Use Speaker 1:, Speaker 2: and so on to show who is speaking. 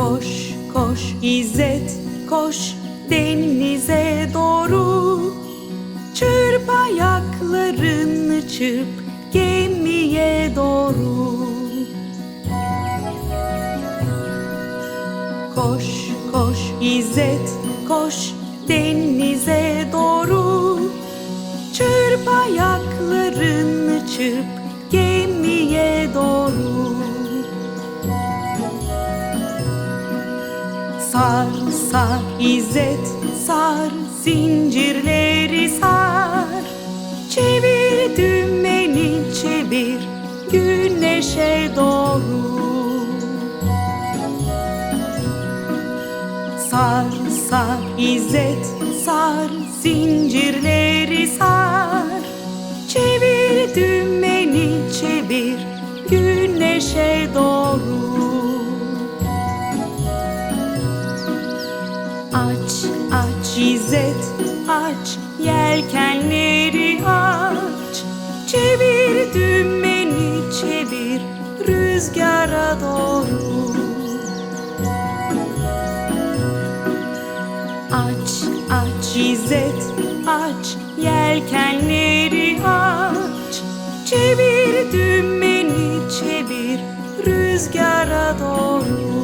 Speaker 1: Koş koş İzzet koş denize doğru. Çırp ayaklarını çırp gemiye doğru. Koş koş İzzet koş denize doğru. Çırp ayaklarını çırp Sar sar İzzet sar zincirleri sar. Çevir dümeni çevir güneşe doğru. Sar sar İzzet sar zincirleri sar. Çevir dümeni çevir güneşe doğru Aç aç İzzet aç yelkenleri aç. Çevir dümeni çevir rüzgara doğru. Aç aç İzzet aç yelkenleri aç. Çevir dümeni çevir rüzgara doğru